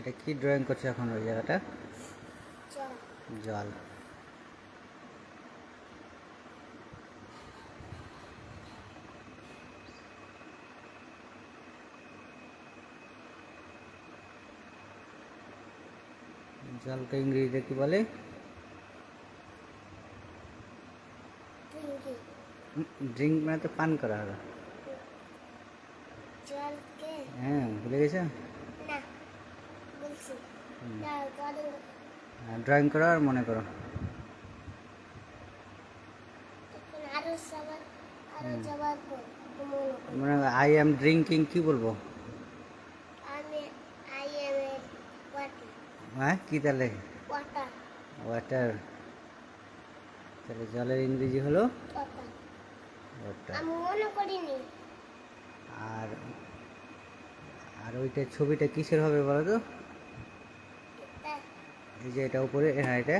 এটা কি ড্রয়িং করছে এখন ওই জায়গাটা? জল। জলকে ইংরেজিতে কি বলে? ড্রিঙ্ক মানে তো পান করা হলো হ্যাঁ ভুলে গেছো? ড্রয়িং করো আর মনে করো। আরও মনে করো। মানে আই এম ড্রিঙ্কিং কি বলব? হ্যাঁ কি তাহলে? ওয়াটার তাহলে জলের ইংরেজি হলো? আর আর ওইটা ছবিটা কিসের হবে বলো তো? এই যে এটা উপরে হ্যাঁ এটা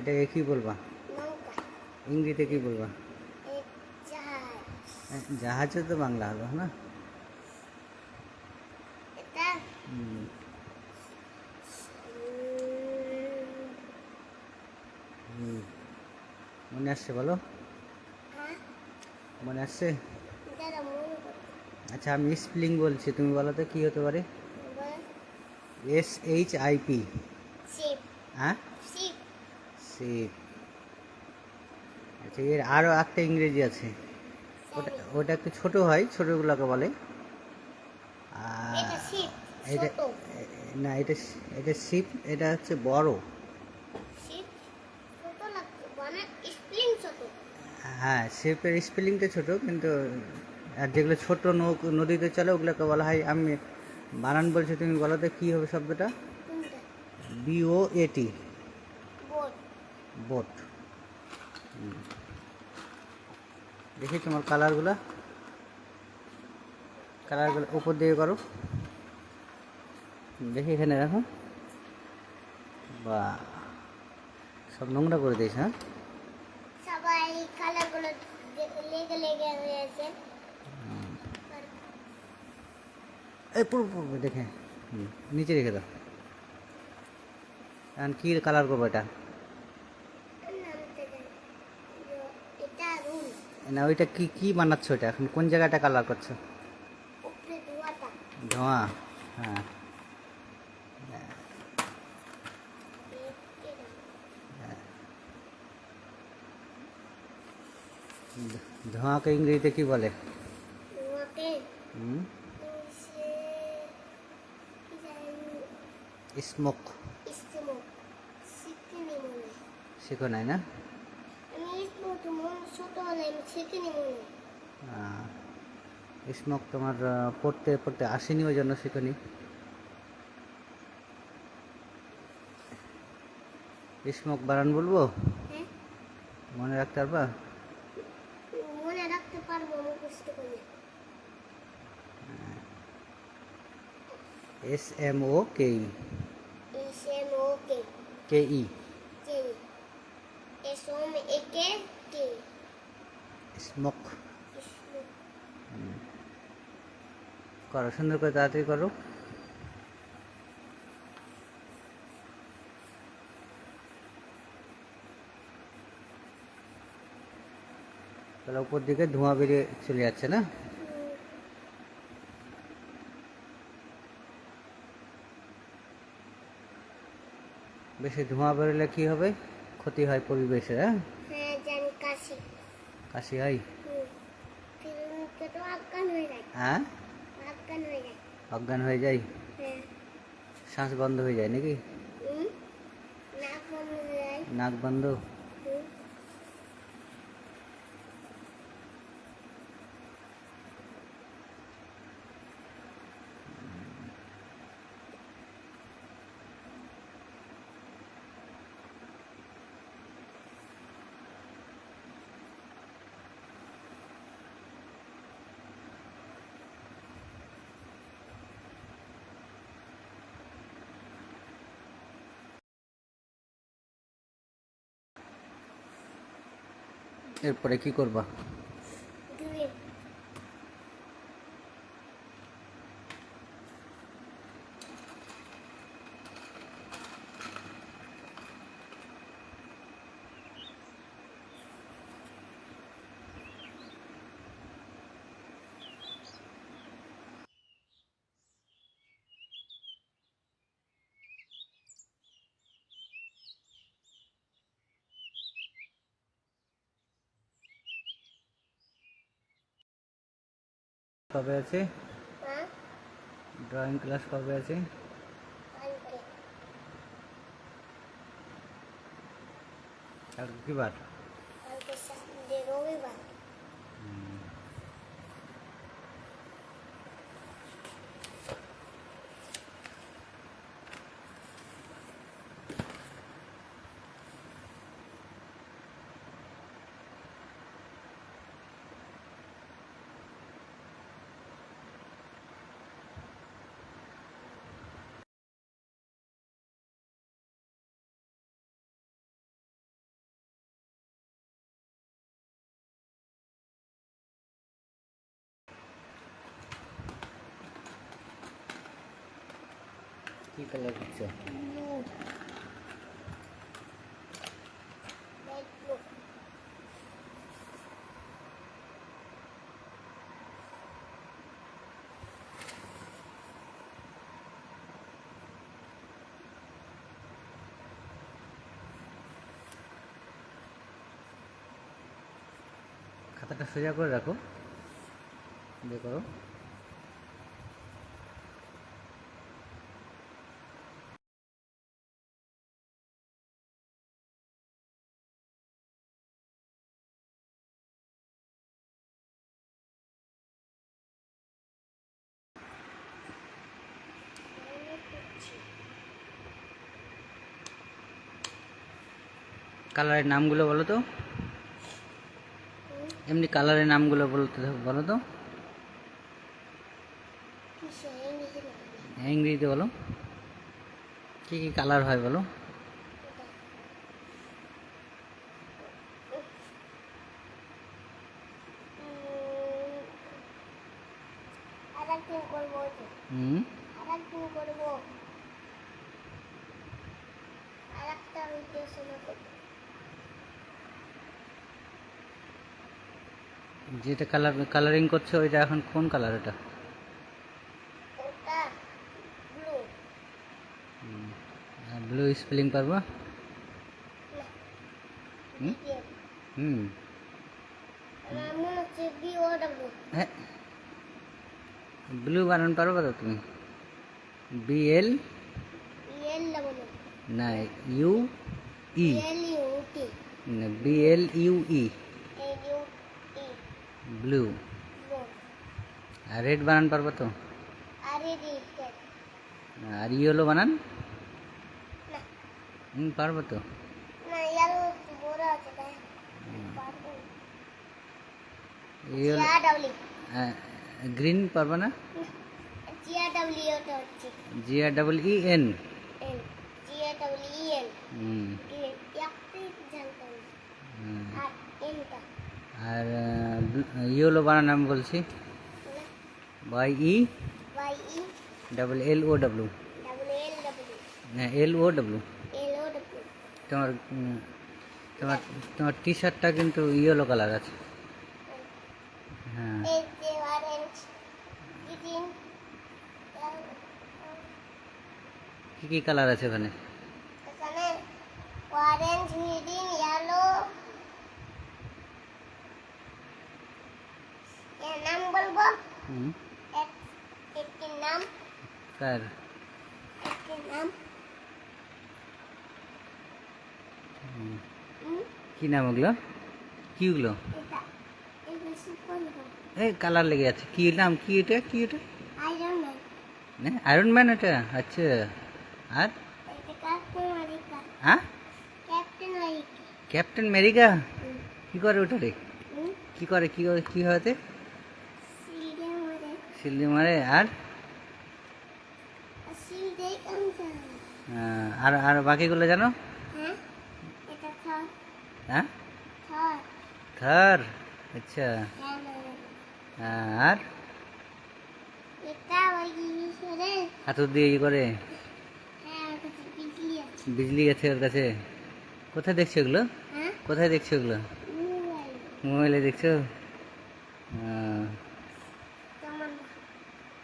এটাকে কি বলবা? ইংরেজিতে কি বলবা? জাহাজ জাহাজে তো বাংলা হলো না? মনে আসছে বলো? হ্যাঁ? মনে আসছে? আচ্ছা আমি স্প্লিং বলছি তুমি বলো তো কি হতে পারে? S H I P. হ্যাঁ? শিপ আচ্ছা এর আরও একটা ইংরেজি আছে। ওটা ওটা একটু ছোট হয় ছোটোগুলোকে বলে। আর এটা না এটা এটা শিপ এটা হচ্ছে বড়। মানে হ্যাঁ শিপের স্পেলিংটা ছোট কিন্তু আর যেগুলো ছোট নদীতে চলে ওগুলোকে বলা হয় আমি বানান বলছি তুমি বলো তো কী হবে শব্দটা? বিও এটি বোট দেখি তোমার কালারগুলো। কালারগুলো উপর দিকে করো। দেখি এখানে রাখো বা সব নোংরা করে দিয়েছ হ্যাঁ? সবাই কালারগুলো লেগে লেগে হয়েছে এই পুরো পুরো দেখে। নিচে রেখে দাও। এখন কী কালার করব এটা? না ওইটা কি কি বানাচ্ছ ওটা এখন কোন জায়গাটা কালার করছ? ধোঁয়া হ্যাঁ। ধোঁয়াকে ইংরেজিতে কি বলে? স্মোক শিখিনি মনে শিখো নাই না? স্মোক তোমার পড়তে পড়তে আসেনি ওই জন্য শিখনি। স্মোক বানান বলব? হ্যাঁ। মনে রাখতে পারবা? মনে রাখতে পারব মুখস্থ করে। S M O K E? S M O K K E. S ওম একে স্মোক করো সুন্দর করে তাড়াতাড়ি করো তাহলে উপর দিকে ধোঁয়া বেরিয়ে চলে যাচ্ছে না বেশি ধোঁয়া বেরোলে কি হবে ক্ষতি হয় পরিবেশে হ্যাঁ? হ্যাঁ জানি কাশি। কাশি হয়? হয়ে যায়। অজ্ঞান যায়। অজ্ঞান হয়ে যায়? হ্যাঁ। শ্বাস বন্ধ হয়ে যায় নাকি? নাক বন্ধ? এরপরে কি করবা কবে আছে? হ্যাঁ? ড্রয়িং ক্লাস কবে আছে? কালকে। কি কালার ব্লু খাতাটা সোজা করে রাখো। দিয়ে করো। কালারের নামগুলো বলো তো। এমনি কালারের নামগুলো বলতে বলো তো। ইংরেজিতে বলো। কী কী কালার হয় বলো আর একদিন করব তো হুম আর একদিন করব আর একটা ভিডিও শোনা করব যেটা কালার কালারিং করছ ওইটা এখন কোন কালার ওটা ব্লু স্পেলিং পারব হুম? হ্যাঁ। ব্লু বানান পারব তো তুমি? বি এল এল না U E L U B L U E blue. আর রেড বানান পারব তো? আর ইয়েলো বানান? হুম পারব তো। গ্রিন পারব না। G double E N hmm. আর এনটা আর ইয়েলো বানান আমি বলছি। Y E double L O W W L O W তোমার তোমার তোমার টি শার্টটা কিন্তু ইয়েলো কালার আছে। হ্যাঁ। কী কী কালার আছে ওখানে এখানে অরেঞ্জ গ্রিন ইয়েলো এর নাম বলব হুম এক একটির নাম হুম, কী নাম ওগুলো? কী ওগুলো? এই কালার লেগে আছে। কি নাম? কি এটা? কি এটা? আয়রন ম্যান না আয়রন ম্যান এটা? আচ্ছা। আর? হ্যাঁ? ক্যাপ্টেন হুম, কী করে ওটা রে? কি করে? কি করে কী হতে? মারে। মারে। আর? আর আর বাকিগুলো জানো? হ্যাঁ থর। হ্যাঁ? থার। আচ্ছা। আর? হাতুর দিয়ে ই করে। হ্যাঁ বিজলি আছে। গেছে ওর কাছে। কোথায় দেখছ ওগুলো হ্যাঁ? কোথায় দেখছ ওগুলো মোবাইলে। দেখছ?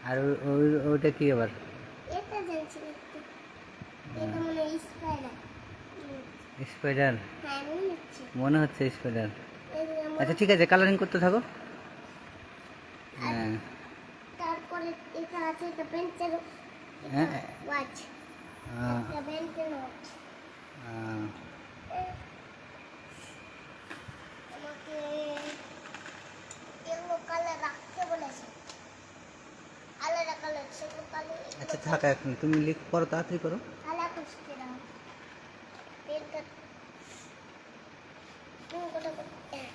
আর ওই- ওইটা কি আবার এটা জানছি একটু এটা মনে হয় স্পাইডার। হ্যাঁ মনে হচ্ছে স্পাইডার। আচ্ছা ঠিক আছে কালারিং করতে থাকো। হ্যাঁ। এটা আছে এটা পেন্সিল হ্যাঁ। Watch ah, pencil watch ah, আমাকে এগুলো কালার রাখতে বলেছে। আলাদা কালার সেগুলো কালার আচ্ছা থাক এখন তুমি লিখ করো তাড়াতাড়ি করো কালার করতে দাও পেন কাট তুমি কোটা করতে এ-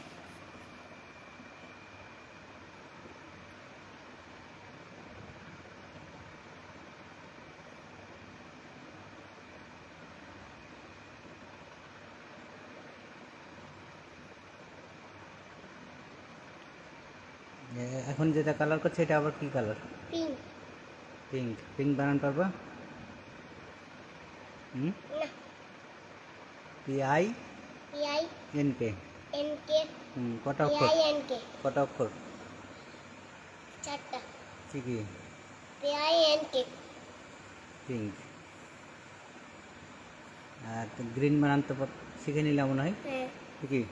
এখন যেটা কালার করছে এটা আবার কি কালার পিঙ্ক পিঙ্ক পিঙ্ক বানান পারবা? হুম? না। P I P I N K N K হুম কটা পি অক্ষর আই এন কে কটা অক্ষর? চারটা। ঠিকই। P I N K pink R green বানান তো শিখে নিলাম মনে হয়। হ্যাঁ। ঠিকই।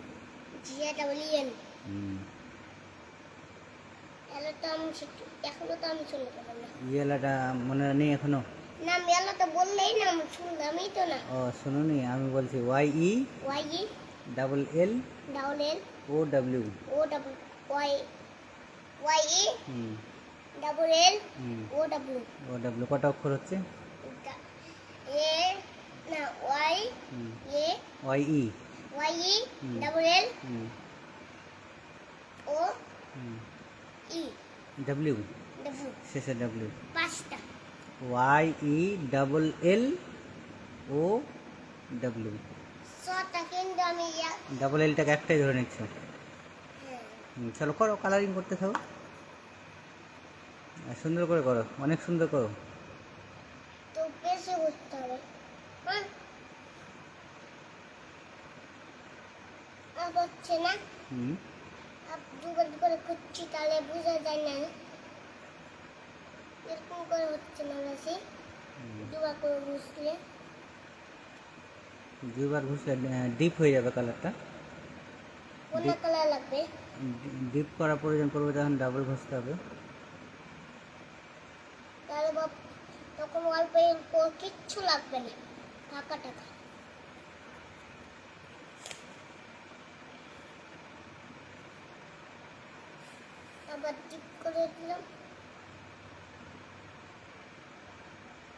জিয়া ডাবল এন হুম। তো আমি এখনও তো আমি শুনতে পারলাম না। ইয়েলাটা মনে নেই এখনও? না মেলা তো বললেই না আমি শুনলামই তো না। ও শুনুনি আমি বলছি Y E Y E double L double L O W O double Y Y E double L O W O W কটা অক্ষর হচ্ছে? এ না Y A Y E Y E double L O E W শেষে W Y E double L O W double এলটাকে একটাই ধরে নিচ্ছ। হ্যাঁ। চলো করো কালারিং করতে থাকো। সুন্দর করে করো অনেক সুন্দর করো। হ্যাঁ। আর হচ্ছে না? হুম। আর করে খুঁজছি তাহলে বোঝা যায় না। এরকম করে হচ্ছে না বেশি। দুবার করে বুঝলে দুবার ঘুষলে ডিপ হয়ে যাবে কালারটা কোন কালার লাগবে? ডিপ করার প্রয়োজন পড়বে তখন ডাবল ঘষতে হবে। তাহলে বাপ তখন অল্প কিচ্ছু লাগবে না। টাকা টাকা আবার টিপ করে দিলাম।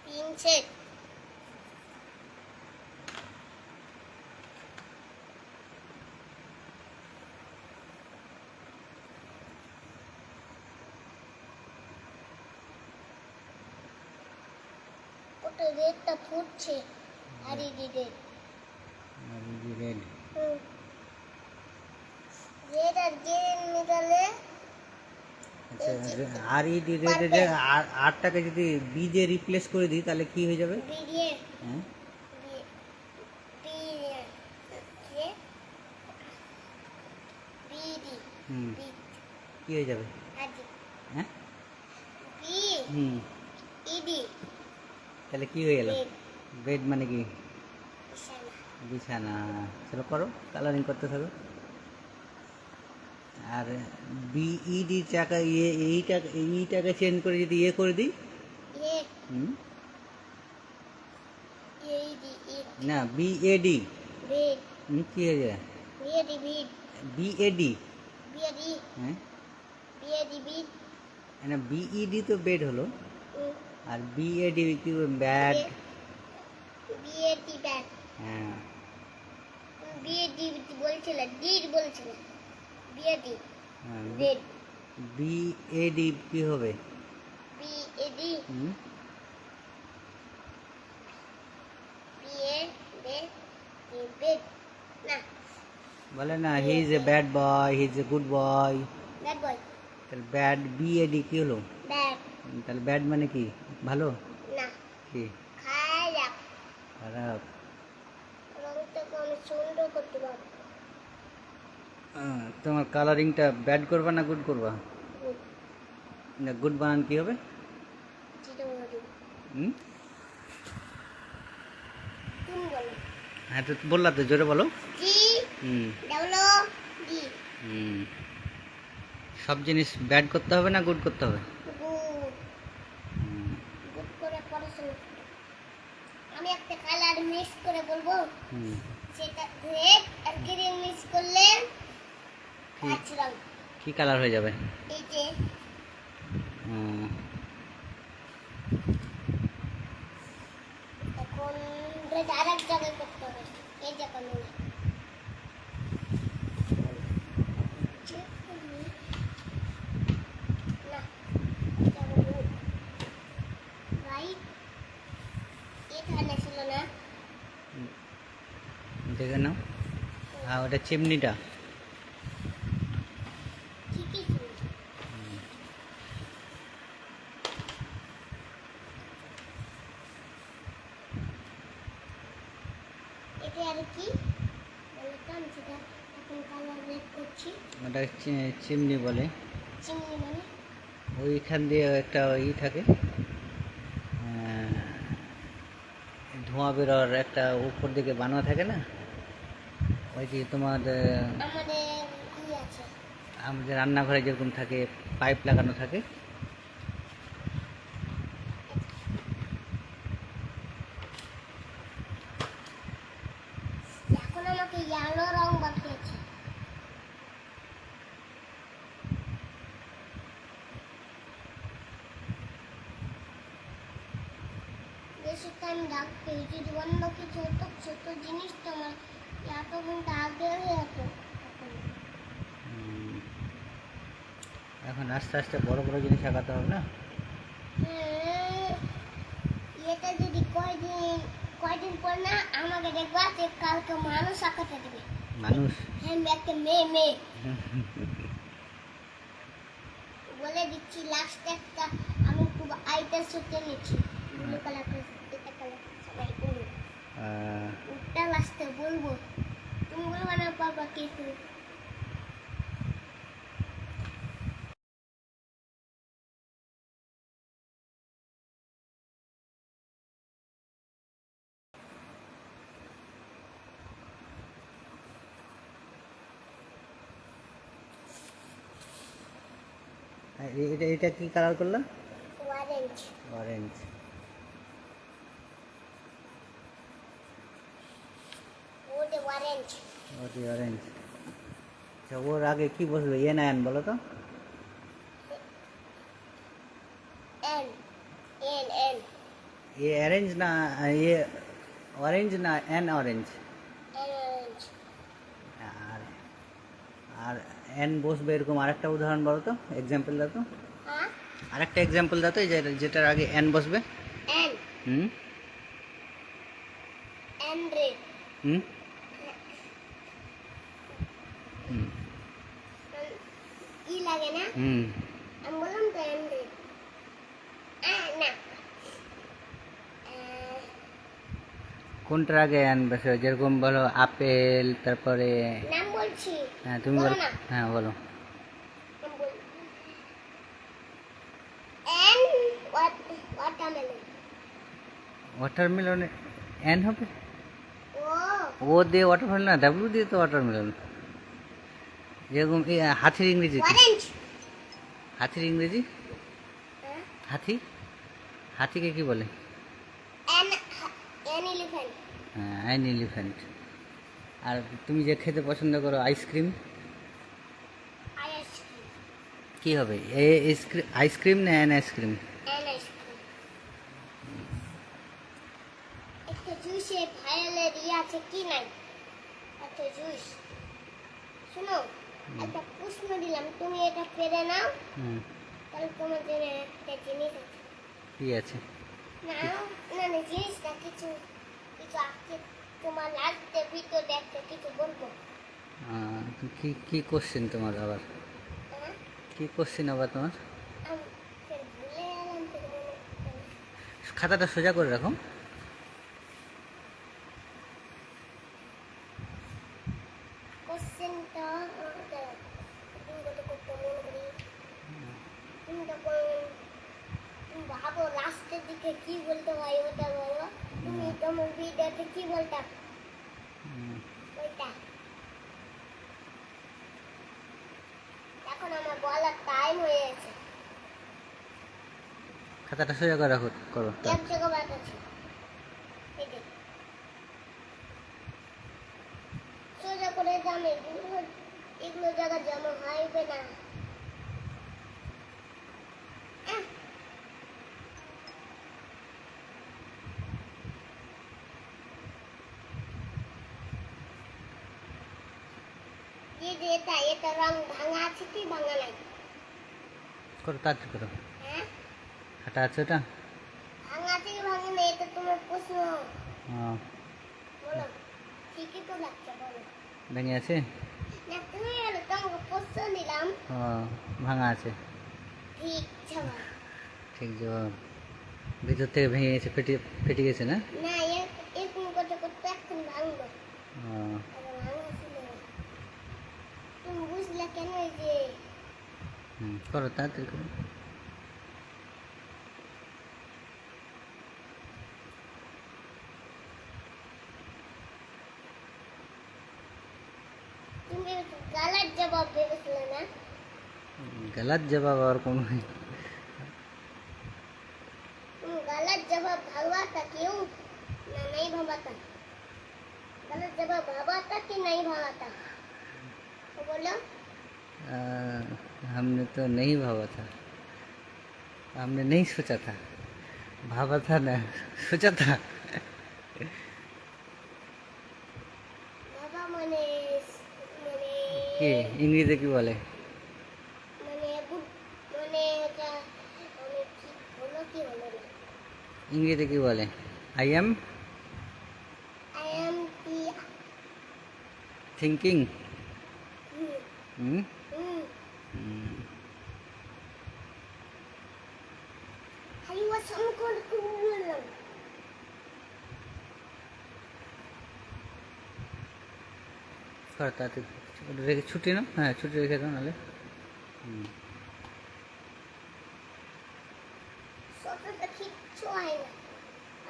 তিন সেট ওটা রেডটা ফুটছে। আর এই রেড রেড হুম। রেড আর গ্রিন আচ্ছা আর ই আর আরটাকে যদি বি দিয়ে রিপ্লেস করে দিই তাহলে কি হয়ে যাবে? হ্যাঁ? হুম। কি হয়ে যাবে? হ্যাঁ? হুম। তাহলে কি হয়ে গেল? বেড মানে কি? বিছানা। চলো করো কালারিং করতে থাকো। আর বিইডি টাকা ইয়ে এইটাকে এইটাকে চেঞ্জ করে যদি ইয়ে করে দিই হুম না বিএডি কি হয়ে যায় বিএডি হ্যাঁ না বিইডি তো বেড হলো আর বিএডি কি ব্যাড হ্যাঁ বিএডি বলছিল ডিড বলছিল B A D red B A D কি হবে? বিএডি হুম? বে বলে না he is a bad boy he is a good boy bad boy তাহলে ব্যাড বিএডি কি হলো? ব্যাড তাহলে ব্যাড মানে কি? ভালো? না। কি? খারাপ। খারাপ। সুন্দর করতে পারব। তোমার কালারিংটা ব্যাড করবা না গুড করবা? না গুড বানান কি হবে? হ্যাঁ তো বললা তো জোরে বলো। সব জিনিস ব্যাড করতে হবে না গুড করতে হবে? একটা কালার মিক্স করে বলব। সেটা রেড আর গ্রিন মিক্স করলে কি পাঁচ রং কালার হয়ে যাবে? এই নাও। হুম, ওটা রেড আর এক জায়গায় করতে হবে এই যে কোনো না রাইট এখানে ছিল না দেখে নাও হ্যাঁ ওটা চিমনিটা ঠিকই ছিল এটা আর কি বলতাম সেটা এখন কালার রেড করছি ওটা চি- চিমনি বলে। মানে? ওইখান দিয়ে একটা ই থাকে ধোঁয়া বেরোর একটা উপর দিকে বানা থাকে না? ওই যে তোমার আমাদের রান্নাঘরে যেরকম থাকে পাইপ লাগানো থাকে এখন আমাকে ইয়েলো রং বাকিয়েছে বেশি টাইম ডাকতে যদি অন্য কিছু হতো ছোট জিনিস তো আমার এত ঘণ্টা আগে হয়ে যেত এখন। উম, এখন আস্তে আস্তে বড় বড় জিনিস আঁকাতে হবে না? হ্যাঁ, এটা যদি কয়দিন কয়দিন পর না আমাকে দেখবা যে কালকে মানুষ আঁকাতে দেবে। মানুষ? হ্যাঁ একটা মেয়ে মেয়ে। বলে দিচ্ছি লাস্ট একটা আমি খুব আইটা সুতে নিচ্ছি ব্লু কালার এটা কালার সবাই বলব ওটা লাস্টে বলব। তুমি বলব না পারবা কি এটা এটা কি কালার করল? অরেঞ্জ অরেঞ্জ ওটা অরেঞ্জ ওটি অরেঞ্জ আচ্ছা ওর আগে কি বসবে এ না এন বলো তো। N N N A orange না এ অরেঞ্জ না এন অরেঞ্জ অরেঞ্জ আর আর এন বসবে এরকম আরেকটা উদাহরণ বলো তো এক্সাম্পল দাও তো। হ্যাঁ? আরেকটা এক্সাম্পল দাও তো যেটার আগে এন বসবে। হুম? হুম? হুম। না? না। কোনটার আগে এন বসবে? যেরকম বলো আপেল তারপরে বলছি হ্যাঁ তুমি বলো। হ্যাঁ বলো। ওয়াটারমেলন এন হবে? ও। দিয়ে ওয়াটারমেলন না ডাব্লিউ দিয়ে তো ওয়াটারমেলন যেরকম এই হাতির ইংরেজি হাতির ইংরেজি? হ্যাঁ। হাতি? হাতিকে কি বলে? হ্যাঁ আইন এলিফ্যান্ট আর তুমি যে খেতে পছন্দ করো আইসক্রিম কি হবে? এ আইসক্রিম না an ice cream N ice cream একটা জুসে ভায়োলের আছে কি নাই একটা জুস শোনো একটা প্রশ্ন দিলাম তুমি এটা পেরে নাও তাহলে তোমার জন্য একটা জিনিস আছে। কি আছে? না না না জিনিসটা কিছু কিছু আজকে তোমার লাগতে ভিতর দেখতে কিছু বলব? কি কি কোশ্চেন তোমার আবার? হ্যাঁ? কি কোশ্চেন আবার তোমার। খাতাটা সোজা করে রাখো কোশ্চেনটা তুমি কত করতে মনে করি তুমি তখন তুমি ভাবো লাস্টের দিকে কি বলতে হয় ওটা বলো তুমি তোমার ভিডিওতে কি বলতা হুম, ওইটা এখন আমার বলার টাইম হয়ে গেছে খাতাটা সোজা করে। রাখো করো এগুলো জায়গা জমা হইবে না। এটা রং ভাঙা আছে কি ভাঙা নাই? করো তাড়াতাড়ি করো। হ্যাঁ? হাঁটা আছে ওটা ভাঙা আছে কি ভাঙা নাই এটা তোমার প্রশ্ন। হ্যাঁ বলো ঠিকই তো লাগছে বলো। ভেঙে আছে? না তুমি বলো তোমাকে প্রশ্ন দিলাম। ও ভাঙা আছে। ঠিক জবাব। ঠিক জবাব। ভিতর থেকে ভেঙে গেছে ফেটে ফেটে গেছে না? না এরকম করতে এখন না। তুমি বুঝলে কেন যে? করো তাড়াতাড়ি করো। गलत जवाब और कौन है? गलत जवाब भगवा था क्यों? नहीं भगवा था। गलत जवाब भगवा था कि नहीं भगवा था? तो बोलो। आ, हमने तो नहीं भावा था। हमने नहीं सोचा था। भावा था ना? सोचा था? के इंग्लिश की बोले? ইংরেজিতে কি বলে I M I M P thinking hmm hmm hmm হাইওয়া সংকট করলাম কর তাড়াতাড়ি ওটা রেখে ছুটি না হ্যাঁ ছুটি রেখে দাও নাহলে হুম সকালটা কিচ্ছু হয় না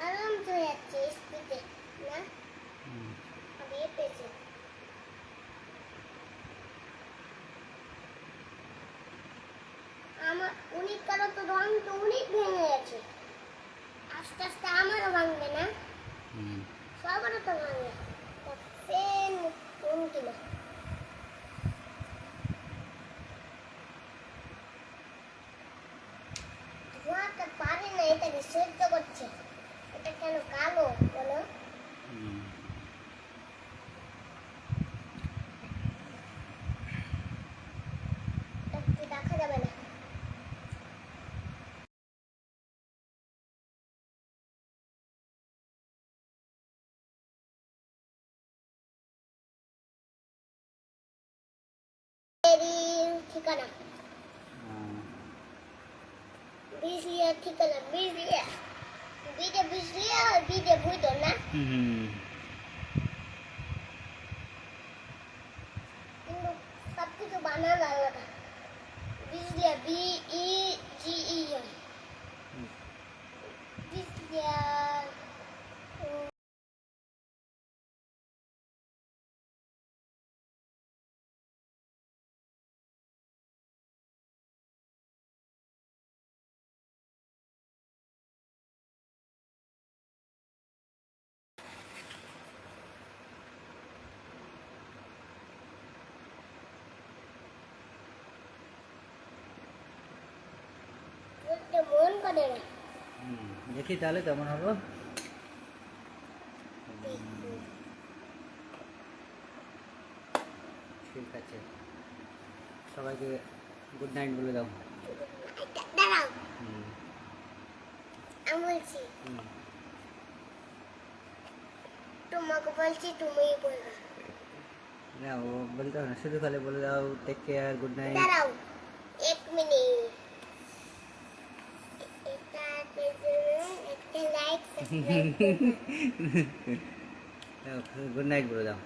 আরাম চলে যাচ্ছে স্পিডে না হুম। আমি এ পেয়েছি আমার উনি কারও তো রং তো ভেঙে গেছে। আস্তে আস্তে আমারও ভাঙবে না। সবারও তো ভাঙবে। ধোঁয়াটা পারে না এটাকে সহ্য করছে। এটা কেন কালো বলো হুম। একটু দেখা যাবে না এরই ঠিকানা। বিজলিয়া ঠিকানা বিজলিয়া বিদে বিজলিয়া আর বিদে না? হুম কিন্তু সব কিছু বানানো আলাদা বিজলিয়া বি ই জি ই বিজলিয়া উম, বলতে মন করে না হুম। দেখি তাহলে কেমন হলো ঠিক আছে সবাইকে গুড নাইট বলে দাও দাঁড়াও হুম আমি বলছি হুম তোমাকে বলছি তুমি বলবে না ও বলতে হবে না শুধু খালি বলে দাও টেক কেয়ার গুড নাইট দাঁড়াও এক মিনিট একটা লাইক গুড নাইট বলে দাও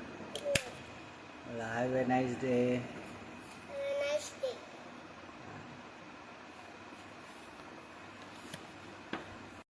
হ্যাভ এ নাইস ডে